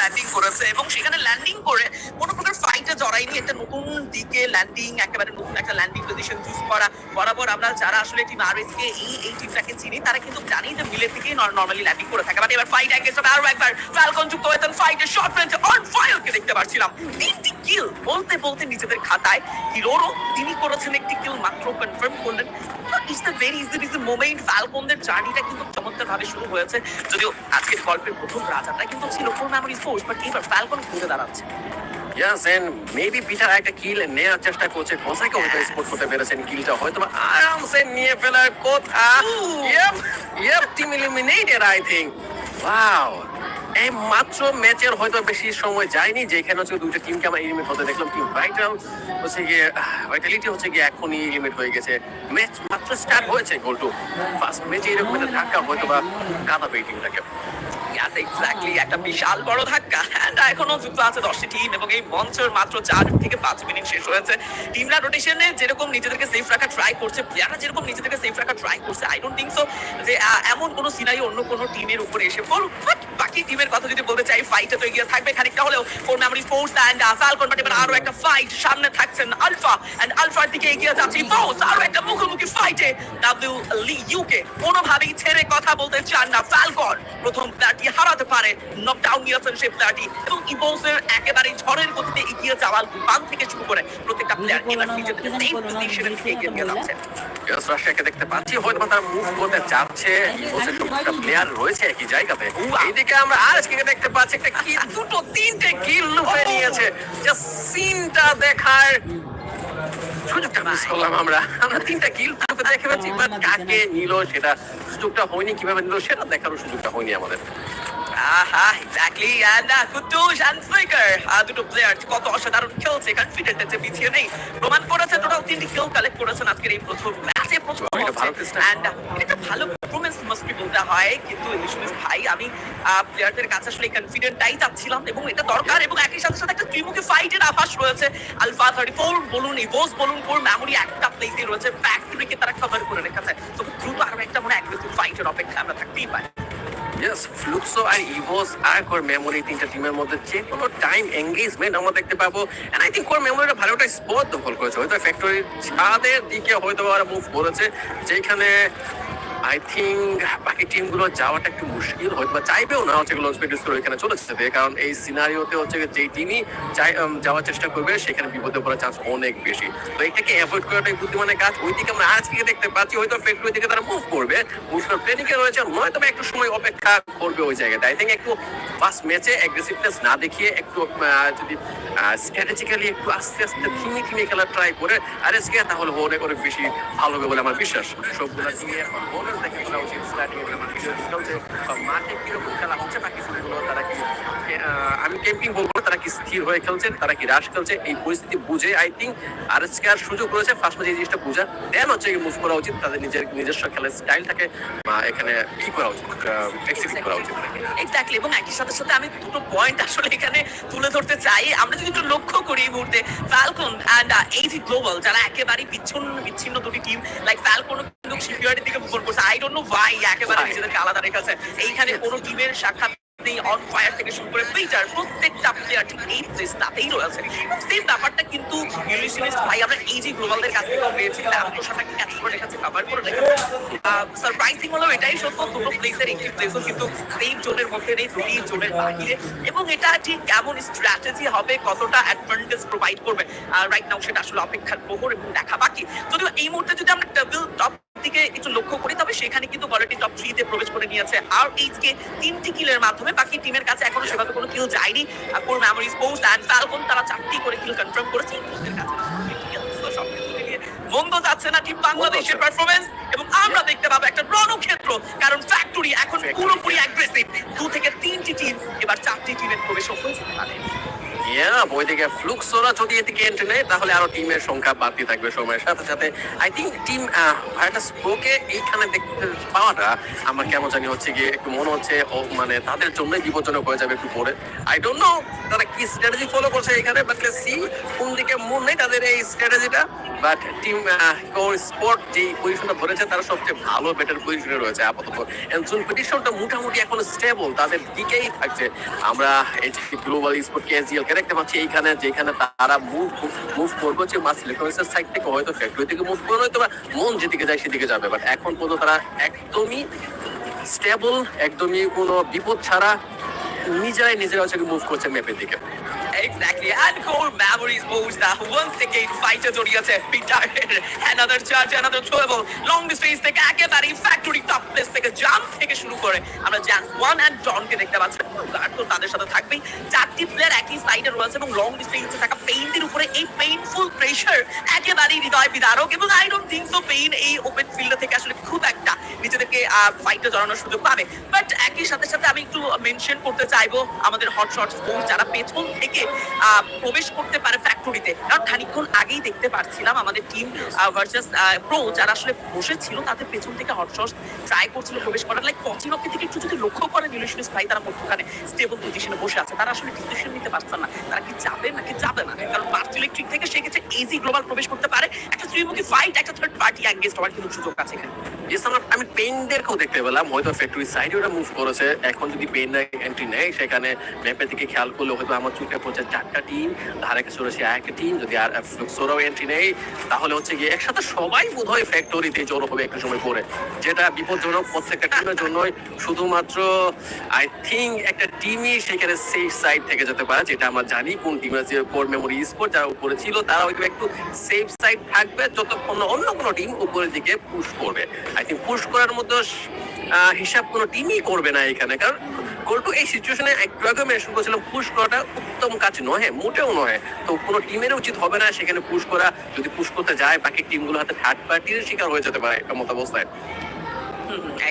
Landing করেছে, এবং সেখানে ল্যান্ডিং করে কোনো ফাইটে জড়াইনি একটা নতুন দিকে ল্যান্ডিং একেবারে নতুন একটা ল্যান্ডিং করা। বরাবর আমরা যারা আসলে চিনি, তারা কিন্তু জানি যে মিলে থেকেই নর্মালি ল্যান্ডিং করে থাকে। বাট এবার ফাইট এগেন্স্ট আরও একবার শর্ট রেঞ্জে অন ফায়ারকে দেখতে পাচ্ছিলাম বলতে বলতে নিজেদের খাতায়। হিরোরও তিনি করেছেন একটি কিল মাত্র কনফার্ম করলেন। The very easy easy moment ফ্যালকনদের জার্নিটা কিন্তু চমৎকার ভাবে শুরু হয়েছে। যদিও আজকের গল্পের প্রথম রাজাটা কিন্তু ছিল কোন মেমোরিজ ফোর্স বাট এবার ফ্যালকন ঘুরে দাঁড়াচ্ছে। ইয়াস এন্ড মেবি পিটার একটা কিল নেওয়ার চেষ্টা করছে। কোসাকে হয়তো স্পোর্ট করতে পেরেছেন কিলটা হয়তো আরামসে নিয়ে ফেলার কথা. Yep yep team eliminated I think wow এই মাত্র ম্যাচের হয়তো বেশি সময় যায়নি যেখানে হচ্ছে দুইটা টিমকে আমরা এলিমিনেট হতে দেখলাম। টিম ভাইটাল হচ্ছে গিয়ে ভাইটালিটি হচ্ছে গিয়ে এখনই এলিমিনেট হয়ে গেছে। ম্যাচ মাত্র স্টার্ট হয়েছে গোলটু ফার্স্ট ম্যাচে এরকম একটা ধাক্কা হয়তো বা কাঁদাবে এই টিমটাকে ইয়াস এক্স্যাক্টলি একটা বিশাল বড় ধাক্কা। And এখনও যুক্ত আছে দশটি টিম এবং এই মঞ্চের মাত্র চার থেকে পাঁচ মিনিট শেষ হয়েছে। টিমরা রোটেশনে যেরকম নিজেদেরকে সেফ রাখা ট্রাই করছে, প্লেয়াররা যেরকম নিজেদেরকে সেফ রাখা ট্রাই করছে আই ডোন্ট থিঙ্ক সো যে এমন কোনো সিনারি অন্য কোনো টিমের উপরে এসে পড়ুক। বাট বাকি টিমের কথা যদি বলতে চাই ফাইটে তো এগিয়ে থাকবে। খানিকটা হলেও four memory force and Falcon but এবার আরও একটা ফাইট সামনে থাকছেন আলফা অ্যান্ড আলফার দিকে এগিয়ে যাচ্ছে ফোর্স আরও একটা মুখোমুখি ফাইটে ডাব্লিউ লি ইউকে কোনোভাবেই ছেড়ে কথা বলতে চান না ফ্যালকন প্রথম হারাতে পারে। নকডাউন নিয়েছেন সেই প্লেয়ারটি এবং ইবোসের একেবারে ঝড়ের গতিতে এগিয়ে যাওয়ার বাম থেকে শুরু করে প্রত্যেকটা প্লেয়ার এবার নিজেদের সেম দিকে এগিয়ে নিয়ে যাচ্ছে। রাশিয়াকে দেখতে পাচ্ছি হয়তো বা তারা মুভ করতে যাচ্ছে। ইভোসের সবটা প্লেয়ার রয়েছে একই জায়গাতে। এইদিকে আমরা আর আজকে দেখতে পাচ্ছি একটা কি দুটো তিনটে কিল নিয়েছে। জাস্ট সিনটা দেখার সুযোগটা মিস করলাম আমরা। আমরা তিনটা কিল দেখে পাচ্ছি বাট কাকে নিল সেটা সুযোগটা হয়নি কীভাবে নিল সেটা দেখারও সুযোগটা হয়নি আমাদের। আহা exactly and Kuddus and flicker দুটো প্লেয়ার কত অসাধারণ খেলছে কনফিডেন্ট আছে পিছিয়ে নেই। প্রমাণ করেছে টোটাল তিনটি কিল কালেক্ট করেছেন আজকের এই প্রথম ম্যাচে প্রচুর ভালো পারফরমেন্স মাস্ট বলতে হয়। কিন্তু ইলিশনিস ভাই আমি প্লেয়ারদের কাছে আসলে কনফিডেন্টটাই চাচ্ছিলাম এবং এটা দরকার এবং একই সাথে সাথে একটা ত্রিমুখী ফাইটের আভাস রয়েছে। আলফা থার্টি ফোর বলুন ইভোস বলুন কোর মেমোরি একটা প্লেসে রয়েছে। ফ্যাক্টরিকে তারা কভার করে রেখেছে। তো দ্রুত আরও একটা মনে অ্যাগ্রেসিভ ফাইটের অপেক্ষা আমরা থাকতেই পারি। ইয়েস ফ্লুক্সো আর ইভোস আর কোর মেমোরি তিনটা টিমের মধ্যে যে কোনো টাইম এঙ্গেজমেন্ট আমরা দেখতে পাবো। অ্যান্ড আই থিঙ্ক কোর মেমোরিটা ভালো একটা স্পট দখল করেছে। হয়তো ফ্যাক্টরির ছাদের দিকে হয়তো ওরা মুভ করেছে। যেখানে আই থিঙ্ক বাকি টিমগুলো যাওয়াটা একটু মুশকিল হয়তো বা চাইবেও না হচ্ছে লঞ্চ করে এখানে চলে যেতে, কারণ এই সিনারিওতে হচ্ছে যেই টিমই যাওয়ার চেষ্টা করবে, সেখানে বিপদে পড়ার চান্স অনেক বেশি। তো এটাকে অ্যাভয়েড করাটাই বুদ্ধিমানের কাজ, ওইদিকে আমরা আজকে দেখতে পাচ্ছি, হয়তো ফেক্টরি দিকে তারা মুভ করবে মুভ করে প্লেনিকে রয়েছে নয়তো একটু সময় অপেক্ষা করবে ওই জায়গাতে। আই থিঙ্ক একটু ফার্স্ট ম্যাচে অ্যাগ্রেসিভনেস না দেখিয়ে একটু যদি স্ট্র্যাটেজিক্যালি একটু আস্তে আস্তে থিমে থিমে খেলা ট্রাই করে আর এসকে তাহলে অনেক অনেক বেশি ভালো হবে বলে আমার বিশ্বাস। সবগুলো টিমে বোনাস দেখে খেলা উচিত স্টার্টিং মাঠে কীরকম খেলা হচ্ছে, বাকি টিমগুলো তারা কি আমি ক্যাম্পিং বলব তারা কি স্থির হয়ে খেলছে তারা কি রাশ খেলছে এই পরিস্থিতি বুঝে আই থিঙ্ক আর এসকে আর সুযোগ রয়েছে। ফার্স্ট ম্যাচে এই জিনিসটা বুঝা দেন হচ্ছে মুভ করা উচিত তাদের নিজের নিজস্ব খেলার স্টাইলটাকে এখানে ই করা উচিত এক্সিকিউট করা উচিত। এক্স্যাক্টলি এবং একই সাথে সাথে আমি দুটো পয়েন্ট আসলে এখানে তুলে ধরতে চাই। আমরা যদি একটু লক্ষ্য করি এই মুহূর্তে ফ্যালকন অ্যান্ড গ্লোবাল যারা একেবারে বিচ্ছিন্ন বিচ্ছিন্ন দুটি টিম লাইক ফ্যালকন কিন্তু শিপইয়ার্ডের দিকে মুভ করছে। আই ডোন্ট নো ভাই একেবারে? নিজেদেরকে আলাদা রেখেছে। এইখানে কোনো টিমের সাক্ষাৎ অন ফায়ার থেকে শুরু করে প্রত্যেকটা প্লেয়ার ঠিক এই প্লেসটাতেই রয়েছে। ব্যাপারটা কিন্তু ভাই, আমরা এইজি গ্লোবালদের কাছ পেয়েছি ল্যাম্পোশনটাকে ক্যাচ করে করে সারপ্রাইজিং এটাই সত্য, দুটো প্লেসের একটি প্লেসও কিন্তু সেম জোনের মধ্যে নেই, দুটি জোনের বাহিরে। এবং এটা ঠিক কেমন স্ট্র্যাটেজি হবে, কতটা অ্যাডভান্টেজ প্রোভাইড করবে? রাইট নাও সেটা আসলে অপেক্ষার প্রহর এবং দেখা বাকি। যদিও এই মুহূর্তে যদি আমরা টেবিল টপ দিকে একটু লক্ষ্য করি তবে সেখানে কিন্তু কোয়ালিটি টপ থ্রিতে প্রবেশ করে নিয়েছে আর এইচ কে তিনটি কিলের মাধ্যমে বাকি টিমের কাছে এখনও সেভাবে কোনো কিল যায়নি। Core memories post and Falcon তারা চারটি করে কিল কনফার্ম করেছে। মন্দ যাচ্ছে না টিম বাংলাদেশের পারফরমেন্স এবং আমরা দেখতে পাবো একটা রণক্ষেত্র কারণ ফ্যাক্টরি এখন পুরোপুরি অ্যাগ্রেসিভ দু থেকে তিনটি টিম এবার চারটি টিমের প্রবেশ হয়েছে যদি এদিকে এন্ট্রি নেয়, তাহলে আরও টিমের সংখ্যা বাড়তে থাকবে সময়ের সাথে সাথে। আই থিঙ্ক টিম ভাইরাস প্রোকে এইখানে দেখতে পাওয়া যাওয়াটা আমার কেমন জানি হচ্ছে গিয়ে একটু মনে হচ্ছে মানে তাদের বিপজ্জনক হয়ে যাবে একটু পরে। আই ডোন্ট নো তারা কি স্ট্র্যাটেজি ফলো করছে এখানে বাট সি কোন দিকে মন নেই তাদের এই স্ট্র্যাটেজিটা বাট টিম কোর স্পোর্ট যে পজিশনটা ধরেছে, তারা সবচেয়ে ভালো বেটার পজিশনে রয়েছে আপাতত। জোন মোটামুটি এখন স্টেবল তাদের দিকেই থাকছে। আমরা এই গ্লোবাল স্পোর্ট কেজিএল দেখতে পাচ্ছি এইখানে, যেখানে তারা মুভ মুভ করবে, হচ্ছে মাস ইলেকট্রনিক্সের সাইড থেকে হয়তো ফ্যাক্টরি থেকে মুভ করবে হয়তো বা মন যেদিকে যায় সেদিকে যাবে। বাট এখন পর্যন্ত তারা একদমই স্টেবল একদমই কোনো বিপদ ছাড়া নিজেরাই নিজেরা হচ্ছে মুভ করছে ম্যাপের দিকে। Exactly, and core memories moves that once again fighter জড়িয়েছে পিটারের another charge another throwable long distance থেকে একেবারে ফ্যাক্টরি টপ প্লেস থেকে জাম্প থেকে শুরু করে আমরা জ্যান্স ওয়ান অ্যান্ড ডনকে দেখতে পাচ্ছি। আর তো তাদের সাথে থাকবেই। চারটি প্লেয়ার একই সাইডে রয়েছে এবং লং ডিস্টেন্সে থাকা পেইন্টের উপরে এই পেইনফুল প্রেশার একেবারেই হৃদয় বিদারক এবং I don't think so pain এই ওপেন ফিল্ড থেকে আসলে খুব একটা নিজেদেরকে ফাইটে জড়ানোর সুযোগ পাবে। বাট একই সাথে সাথে আমি একটু মেনশন করতে চাইব আমাদের হট শট স্পোর্টস যারা পেছন থেকে প্রবেশ করতে পারে ফ্যাক্টরিতে কারণ খানিকক্ষণ আগেই দেখতে পাচ্ছিলাম আমাদের টিম ভার্সেস প্রো যারা আসলে বসেছিল, তাদের পেছন থেকে হট শট ট্রাই করছিল প্রবেশ করার। লাইক পচিনকের থেকে একটু যদি লক্ষ্য করেন ইলিশনিস ভাই, তারা মধ্যখানে স্টেবল পজিশনে বসে আছে। তারা আসলে ডিসিশন নিতে পারছে না। তারা কি যাবে নাকি যাবে না? কারণ ইলেকট্রিক থেকে সে গেছে ইজি গ্লোবাল প্রবেশ করতে পারে। একটা ত্রিমুখী ফাইট একটা থার্ড পার্টি হওয়ার কিন্তু সুযোগ আছে এখানে। আমার আমি দেখতে পেলাম। হয়তো ফ্যাক্টরি সাইডে ওরা মুভ করেছে। এখন যদি এন্ট্রি নেয়, সেখানে ম্যাপের দিকে খেয়াল করলে হয়তো আমার চোখে চারটা টিম ধারে কাছে টিম যদি আর ফ্লুক্সোরাও এন্ট্রি তাহলে হচ্ছে গিয়ে একসাথে সবাই বোধ হয় ফ্যাক্টরিতে জড়ো হবে একটু সময় পরে। যেটা বিপজ্জনক প্রত্যেকটা টিমের জন্যই। শুধুমাত্র আই থিঙ্ক একটা টিমই সেখানে সেফ সাইড থেকে যেতে পারে, যেটা আমরা জানি কোন টিমের যে কোর মেমোরি স্পোর্ট যারা উপরে ছিল তারা হয়তো একটু সেফ সাইড থাকবে যতক্ষণ অন্য কোনো টিম উপরের দিকে পুশ করবে। আই থিঙ্ক পুশ করার মতো হিসাব কোনো টিমই করবে না এখানে কারণ গোল্টু এই সিচুয়েশনে একটু আগে মেনশন করেছিলাম পুশ করাটা উত্তম কাজ নয় মোটেও নয়। তো কোনো টিমের উচিত হবে না সেখানে পুশ করা যদি পুশ করতে যায় বাকি টিমগুলো হাতে থার্ড পার্টির শিকার হয়ে যেতে পারে একটা মত অবস্থায় হুম, হুম,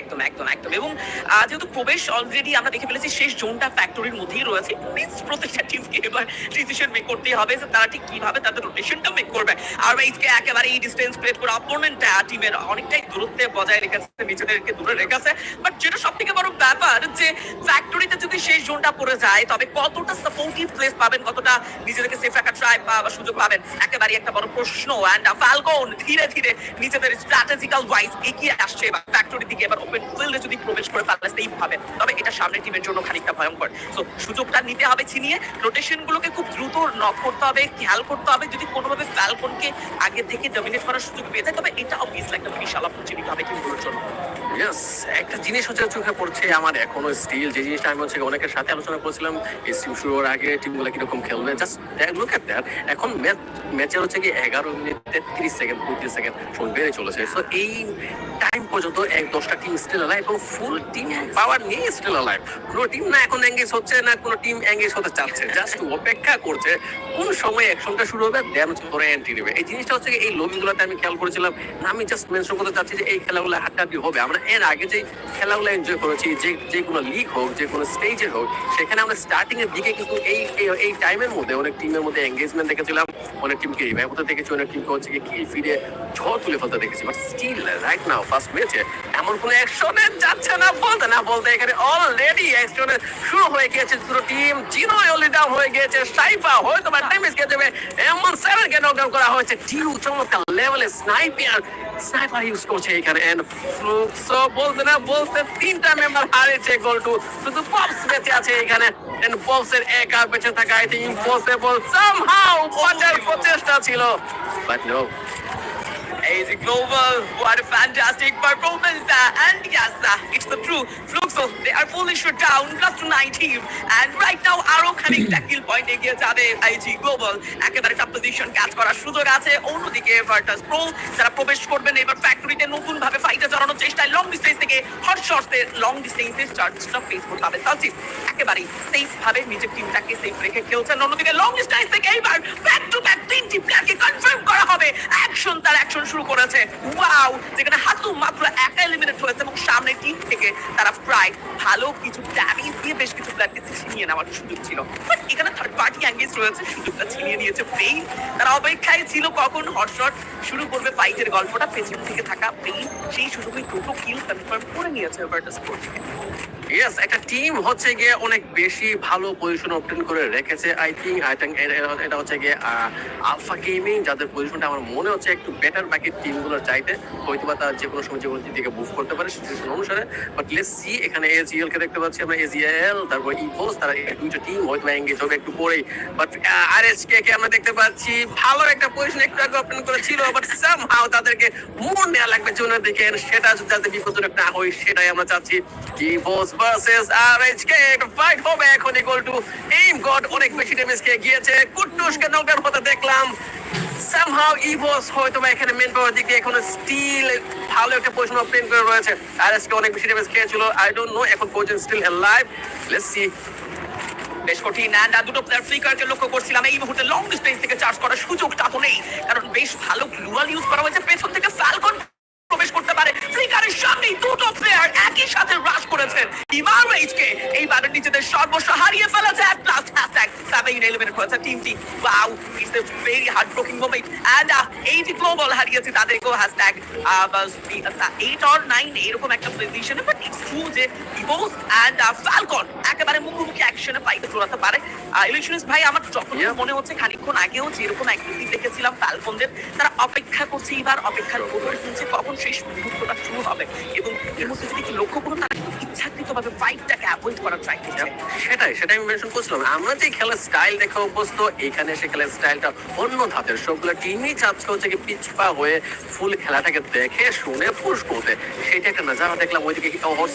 একদম একদম একদম। এবং যেহেতু প্রবেশ অলরেডি আমরা দেখে ফেলেছি, শেষ জোনটা ফ্যাক্টরির মধ্যেই রয়েছে। প্রত্যেকটা টিমকে এবার ডিসিশন মেক হবে যে তারা ঠিক তাদের রোটেশনটা মেক করবে। আর একেবারে এই ডিস্টেন্স ক্রিয়েট করে টিমের অনেকটাই দূরত্বে বজায় রেখেছে, নিজেদেরকে দূরে রেখেছে। বাট যেটা সব থেকে বড় ব্যাপার যে ফ্যাক্টরিতে যদি শেষ জোনটা পড়ে যায়, তবে কতটা সাপোর্টিভ প্লেস পাবেন, কতটা নিজেদেরকে সেফ রাখার ট্রাই বা সুযোগ পাবেন একেবারে একটা বড় প্রশ্ন। অ্যান্ড ফ্যালকন ধীরে ধীরে নিজেদের স্ট্র্যাটেজিক্যাল ওয়াইজ এগিয়ে আসছে বা ফ্যাক্টরির দিকে এবার ওপেন ফিল্ডে যদি প্রবেশ করে ফেলে সেই ভাবে তবে এটা সামনের টিমের জন্য খানিকটা ভয়ঙ্কর। তো সুযোগটা নিতে হবে ছিনিয়ে। রোটেশন গুলোকে খুব দ্রুত নক করতে হবে, খেয়াল করতে হবে। যদি কোনোভাবে ফ্যালকনকে আগে থেকে ডমিনেট করার সুযোগ পেয়ে যায়, তবে এটা অবভিয়াসলি একটা বিশাল অপরচুনিটি হবে টিমগুলোর জন্য। ইয়েস একটা জিনিস হচ্ছে চোখে পড়ছে আমার এখনও স্টিল যে জিনিসটা আমি হচ্ছে অনেকের সাথে আলোচনা করেছিলাম, এই টিম শুরু হওয়ার আগে টিমগুলো কীরকম খেলবে। জাস্ট লুক এট দ্যাট এখন ম্যাচ, ম্যাচের হচ্ছে কি এগারো মিনিট তেত্রিশ সেকেন্ড পঁয়ত্রিশ সেকেন্ড ফোন বেড়ে চলেছে। সো এই টাইম পর্যন্ত এক দশটা টিম স্টিল আলাইভ এবং ফুল টিম পাওয়ার নিয়ে স্টিল আলাইভ কোনো টিম না এখন এঙ্গেজ হচ্ছে, না কোনো টিম এঙ্গেজ হতে চাচ্ছে। জাস্ট অপেক্ষা করছে, কোন সময় অ্যাকশনটা শুরু হবে দেন তোরা এন্ট্রি নেবে। এই জিনিসটা হচ্ছে এই লবিগুলোতে আমি খেয়াল করেছিলাম, না আমি জাস্ট মেনশন করতে চাচ্ছি যে এই খেলাগুলো হাড্ডাহাড্ডি হবে। আমরা এর আগে যে খেলাগুলো এনজয় করেছি, যে যে কোনো লিগ হোক, যে কোনো স্টেজে হোক, সেখানে আমরা স্টার্টিং এর দিকে কিন্তু এই, এই- টাইমের মধ্যে, অনেক টিমের মধ্যে এঙ্গেজমেন্ট দেখেছিলাম। অনেক টিমকে রিভাইভ হতে দেখেছি, অনেক টিমকে হচ্ছে কি ফিরে ঝড় তুলে ফেলতে দেখেছি। But still right now first ম্যাচে এমন কোনো অ্যাকশনে যাচ্ছে না, বলতে না বলতে এখানে অলরেডি অ্যাকশনে শুরু হয়ে গিয়েছে। পুরো টিম জিনো অলরেডি ডাউন হয়ে গিয়েছে। সাইফা হয়তো বা ড্যামেজ খেয়ে যাবে। এমন সেভেন কে নকডাউন করা হয়েছে। টিউ চমৎকার লেভেলে স্নাইপার স্নাইপার ইউজ করছে এখানে। এন্ড ফ্লুক্সো বলতে না বলতে তিনটা মেম্বার হারিয়েছে গোল টু শুধু পপস বেঁচে আছে এখানে। এন্ড পপসের একা বেঁচে থাকা আই থিঙ্ক ইম্পসিবল সামহাউ বাঁচার প্রচেষ্টা ছিল। But no AZ Global, what a fantastic performance uh, and yes, it's the true Fluxo, they are fully shut down, plus to 19 and right now আরও খানিকটা কিল পয়েন্ট এগিয়ে যাবে আইজি গ্লোবাল একেবারে top position catch করার সুযোগ আছে। অন্যদিকে Virtus pro যারা প্রবেশ করবেন এবার ফ্যাক্টরিতে নতুন ভাবে ফাইটে জড়ানোর চেষ্টায় লং ডিস্টেন্স থেকে হট শর্টসে লং ডিস্টেন্সে চার্জটা ফেস করতে হবে তালচিপ একেবারে সেফ ভাবে নিজের টিমটাকে সেফ রেখে খেলছেন। অন্যদিকে লং ডিস্টেন্স থেকে এইবার ব্যাক টু ব্যাক তিনটি প্লেয়ারকে কনফার্ম করা হবে। অ্যাকশন তার অ্যাকশন শুরু করেছে। ওয়াও যেখানে হাতু মাত্র একা এলিমিনেট হয়েছে এবং সামনে টিম থেকে তারা প্রায় ভালো কিছু ড্যামেজ দিয়ে বেশ কিছু প্লেয়ারকে ছিনিয়ে নেওয়ার সুযোগ ছিল। এখানে থার্ড পার্টি অ্যাঙ্গেজ রয়েছে, সুযোগটা ছিনিয়ে নিয়েছে পেইন তারা অপেক্ষায় ছিল কখন হটশট শুরু করবে ফাইটের গল্পটা। পেছন থেকে থাকা পেইন সেই সুযোগে দুটো কিল কনফার্ম করে নিয়েছে ওভারটা ইয়েস একটা টিম হচ্ছে গিয়ে অনেক বেশি ভালো পজিশন অবটেন করে রেখেছে আই থিঙ্ক আই থিঙ্ক এটা হচ্ছে গিয়ে আলফা গেমিং যাদের পজিশনটা আমার মনে হচ্ছে একটু বেটার বাকি টিমগুলোর চাইতে হয়তো বা তার যে কোনো সময় যে দিকে মুভ করতে পারে সিচুয়েশন অনুসারে। বাট লেটস সি এখানে এজিএল কে দেখতে পাচ্ছি আমরা এজিএল তারপর ইভোস তারা দুইটা টিম হয়তো এঙ্গেজ হবে একটু পরেই। বাট আর এস কে কে আমরা দেখতে পাচ্ছি, ভালো একটা পজিশন একটু আগে অপেন করেছিল বাট সামহাও তাদেরকে মোড় নেওয়া লাগবে জোনের দিকে সেটা যাতে বিপজ্জনক না হয়, সেটাই আমরা চাচ্ছি। Evos versus R H fight হবে এখন ইকুয়াল টু। এইম গড অনেক বেশি ড্যামেজ খেয়ে গিয়েছে। কুট্টুসকে নকআউট হতে দেখলাম। সামহাও ইভোস হয়তো বা এখানে মেন পাওয়ার দিকে এখনও স্টিল ভালো একটা পজিশন অবটেন করে রয়েছে। আর এসকে অনেক বেশি ড্যামেজ খেয়েছিল। আই ডোন্ট নো এখন পর্যন্ত স্টিল লাইভ লেটস সি বেশ কঠিন। অ্যান্ড দুটো প্লেয়ার ফ্লিকারকে লক্ষ্য করছিলাম। এই মুহূর্তে লং ডিস্টেন্স থেকে চার্জ করার সুযোগটা তো নেই। কারণ বেশ ভালো গ্লুয়াল ইউজ করা হয়েছে পেছন থেকে ফ্যালকন প্রবেশ করতে পারে ফ্লিকারের সামনেই দুটো প্লেয়ার একই সাথে রাশ করেছেন ইমার রেজকে এইবারে নিজেদের সর্বস্ব হারিয়ে ফেলেছে at last hashtag seven eliminate করেছে টিমটি wow it's a very heartbreaking moment and এই যে গ্লোবাল হারিয়েছে তাদেরকেও হ্যাশট্যাগ এইট অর নাইন এরকম একটা পজিশনে বাট ইটস ট্রু যে ইভোস অ্যান্ড ফ্যালকন একেবারে মুখোমুখি অ্যাকশনে ফাইটে জোড়াতে পারে। ইলিশনিস ভাই আমার যখন. মনে হচ্ছে খানিকক্ষণ আগেও যেরকম অ্যাক্টিভিটি দেখেছিলাম ফ্যালকনদের তারা অপেক্ষা করছে এবার অপেক্ষার উপর শুনছে কখন শেষ মুহূর্তটা শুরু হবে। এবং এর মধ্যে যদি লক্ষ্য করুন তারা ফাইটটাকে অ্যাভয়েড করার ট্রাই করছে। সেটাই সেটাই আমি মেনশন করছিলাম। আমরা যে খেলার স্টাইল দেখে অভ্যস্ত, এখানে সে খেলার স্টাইলটা অন্য ধাতের সবগুলো টিমই হচ্ছে কি পিছপা হয়ে ফুল খেলাটাকে দেখে, শুনে পুশ করতে। সেটা একটা দেখলাম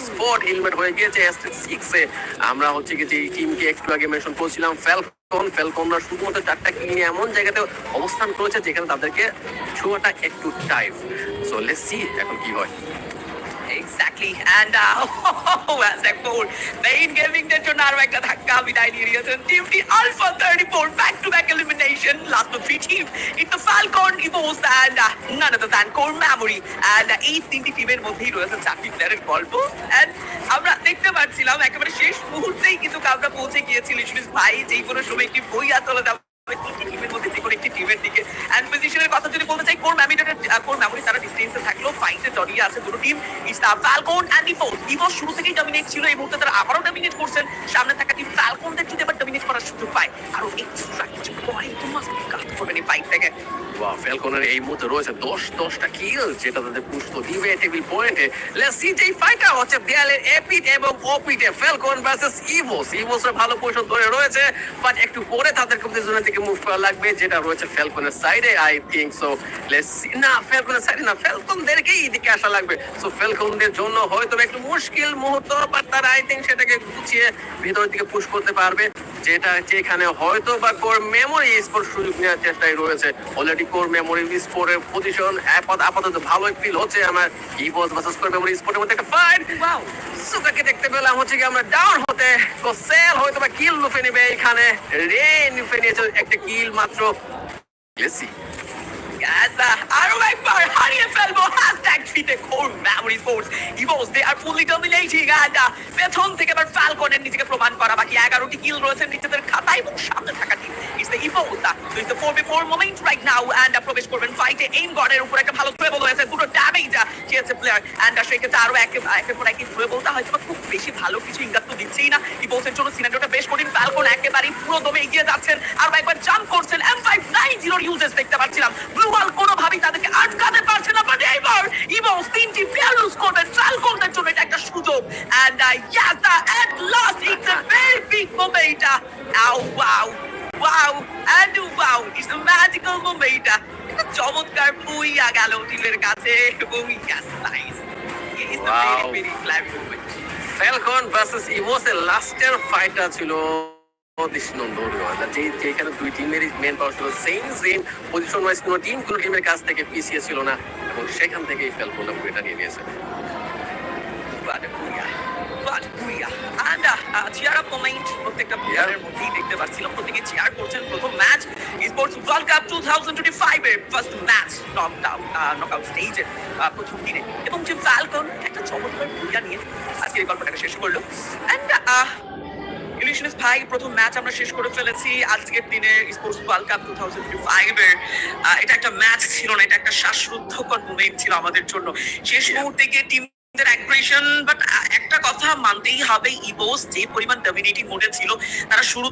স্পট হেলমেট হয়ে গিয়েছে সিক্সে আমরা হচ্ছে কি যে টিমকে একটু আগে মেনশন করছিলাম ফ্যালকন ফ্যালকনরা শুধুমাত্র চারটা কিল নিয়ে এমন জায়গাতে অবস্থান করেছে যেখানে তাদেরকে ছোঁয়াটা একটু টাইপ সো সি এখন কি হয়। Oh, as a goal, main gaming দের জন্য আরও একটা ধাক্কা বিদায় নিয়ে নিয়েছেন টিমটি alpha 34 back to back elimination last three team it's Falcon Evos and none other than core memory and এই তিনটি টিমের মধ্যেই রয়েছে চারটি প্লেয়ারের গল্প এন্ড আমরা দেখতে পাচ্ছিলাম একেবারে শেষ মুহূর্তেই কিন্তু আমরা পৌঁছে গিয়েছি লিশমিস ভাই যেই কোনো সময় একটি বই আসলে দেওয়া টিমের মধ্যে যে কোনো একটি টিমের দিকে। এন্ড পজিশনের কথা যদি বলতে চাই কোর মেমোরি কোর মেমোরি তারা ডিস্টেন্সে থাকলেও ফাইটে জড়িয়ে আছে দুটো টিম ফ্যালকন ইভোস শুরু থেকেই ডমিনেট ছিল, এই মুহূর্তে তারা আবারও ডমিনেট করছেন। সামনে থাকা টিম ফ্যালকনদের ফ্যালকনের এই মুহূর্তে রয়েছে দশ, দশটা কিল যেটা তাদের পুষ্ট দিবে টেবিল পয়েন্টে লেটস সি যে ফাইটটা হচ্ছে দেয়ালের এপিট এবং ওপিটে ফ্যালকন ভার্সেস ইভোস ইভোসের ভালো পজিশন ধরে রয়েছে বাট একটু পরে তাদেরকে জোনের দিকে মুভ করা লাগবে, যেটা রয়েছে ফ্যালকনের সাইডে আই থিংক সো না ফ্যালকনের সাইডে না ফ্যালকনদেরকেই এদিকে আসা লাগবে। সো ফ্যালকনদের জন্য হয়তো একটু মুশকিল মুহূর্ত বাট তারা আই থিংক সেটাকে গুছিয়ে ভিতরের দিকে পুশ করতে পারবে। যেটা যেখানে হয়তো বা কোর মেমোরি স্পোর্ট সুযোগ নেওয়ার চেষ্টায় রয়েছে। অলরেডি কোর মেমোরি স্পোর্টের পজিশন আপাতত ভালো ফিল হচ্ছে আমার ইভোস ভার্সেস কোর মেমোরি স্পোর্টের মধ্যে একটা ফাইট সুকাকে দেখতে পেলাম হচ্ছে কি আমরা ডাউন হতে। সেল হয়তো বা কিল লুফে নেবে এখানে। রে লুফে নিয়েছে একটা কিল মাত্র। লেসি আরও একবার হারিয়ে ফেলব হ্যাশট্যাগ থ্রিতে core memory force Evos they are fully dominating and পেছন থেকে এবার ফ্যালকনের নিজেকে প্রমাণ করা বাকি এগারোটি কিল রয়েছে নিজেদের খাতায় এবং সামনে থাকা team is the Evos is the four before moment right now and প্রবেশ করবেন ফাইটে এইম গডের উপর একটা ভালো ট্রেবল হয়েছে দুটো ড্যামেজ খেয়েছে প্লেয়ার এন্ড সেক্ষেত্রে আরও একে একের পর একে ট্রেবলটা হয়তো বা খুব বেশি ভালো কিছু ইঙ্গাত তো দিচ্ছেই না। ইভোসের জন্য সিনারিওটা বেশ কঠিন। ফ্যালকন একেবারেই পুরো দমে এগিয়ে যাচ্ছেন। আর একবার জাম্প করছেন। এম ফাইভ নাইন জিরোর ইউজেস দেখতে পাচ্ছিলাম। ব্লু ওয়াল কোনোভাবেই তাদেরকে আটকাতে পারছে না। বাট এইবার ইভোস তিনটি প্লেয়ার লুজ করবেন ফ্যালকনদের জন্য এটা একটা সুযোগ। And yes at last it's a very big moment aw wow wow and wow it's a magical moment চমৎকার বইয়া গেল টিমের কাছে। এবং yes nice it's Wow. Very very clap moment Falcon versus ইভোসের লাস্টের ফাইটটা ছিল। দৃষ্টিনন্দনীয় যে যেখানে দুই টিমেরই মেন পাওয়ার ছিল সেম সেম পজিশন ওয়াইজ কোনো টিম কোনো টিমের কাছ থেকে পিছিয়ে ছিল না এবং সেখান থেকেই এটা নিয়ে নিয়েছে। চিয়ার প্রত্যেকটা প্লেয়ারের মধ্যেই দেখতে পাচ্ছিলাম। প্রত্যেকে চেয়ার করছেন। প্রথম match sports world cup two thousand twenty ফাইভের first match knock out knock out স্টেজের প্রথম দিনে। এবং যে ফ্যালকন একটা চমৎকার ভূমিকা নিয়ে আজকে এই গল্পটাকে শেষ করল। অ্যান্ড ইলিশনিস ভাই প্রথম ম্যাচ আমরা শেষ করে ফেলেছি। আজকের দিনে sports world cup two thousand ফাইভের এটা একটা ম্যাচ ছিল না এটা একটা শ্বাসরুদ্ধকর মুভমেন্ট ছিল আমাদের জন্য। শেষ মুহূর্তে গিয়ে টিম বাট একটা কথা মানতেই হবে ইবোস যে পরিমাণ ডমিনেটিং মোডে ছিল তারা শুরু থেকে